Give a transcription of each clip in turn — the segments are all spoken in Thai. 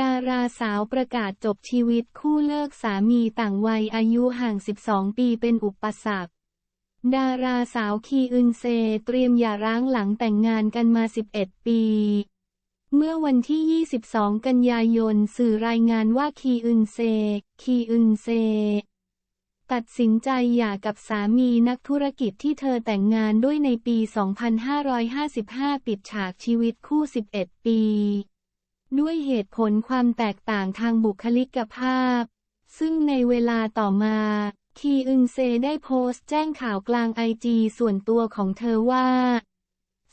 ดาราสาวประกาศจบชีวิตคู่เลิกสามีต่างวัยอายุห่าง 12 ปีเป็นอุปสรรค ดาราสาวคีอึนเซเตรียมหย่าร้างหลังแต่งงานกันมา 11 ปี เมื่อวันที่ 22 กันยายนสื่อรายงานว่าคีอึนเซ คีอึนเซ ตัดสินใจหย่ากับสามีนักธุรกิจที่เธอแต่งงานด้วยในปี 2555 ปิดฉากชีวิตคู่ 11 ปี ด้วยเหตุผลความแตกต่างทางบุคลิกภาพ ซึ่งในเวลาต่อมา คีอึนเซได้โพสต์แจ้งข่าวกลางไอจีส่วนตัวของเธอว่า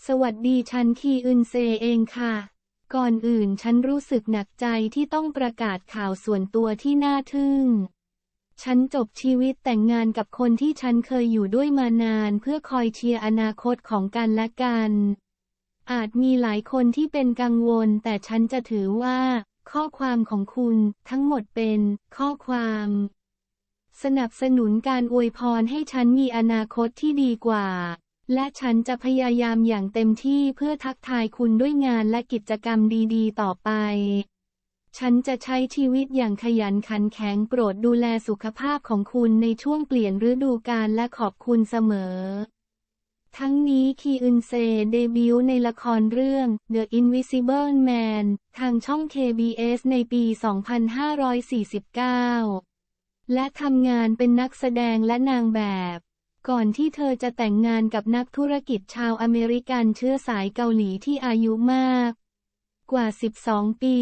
สวัสดีฉันคีอึนเซเองค่ะ ก่อนอื่นฉันรู้สึกหนักใจที่ต้องประกาศข่าวส่วนตัวที่น่าทึ่ง ฉันจบชีวิตแต่งงานกับคนที่ฉันเคยอยู่ด้วยมานานเพื่อคอยเชียร์อนาคตของกันและกัน อาจมีหลายคนที่เป็นกังวล แต่ฉันจะถือว่า ข้อความของคุณทั้งหมดเป็น ข้อความ สนับสนุนการอวยพรให้ฉันมีอนาคตที่ดีกว่า และฉันจะพยายามอย่างเต็มที่เพื่อทักทายคุณด้วยงานและกิจกรรมดีๆ ต่อไป ฉันจะใช้ชีวิตอย่างขยันขันแข็งโปรดดูแลสุขภาพของคุณในช่วงเปลี่ยนฤดูกาลและขอบคุณเสมอ ทั้งนี้คีอึนเซเดบิวต์ในละครเรื่อง The Invisible Man ทางช่อง KBS ในปี 2549 และทำงานเป็นนักแสดงและนางแบบ ก่อนที่เธอจะแต่งงานกับนักธุรกิจชาวอเมริกันเชื้อสายเกาหลีที่อายุมาก กว่า 12 ปี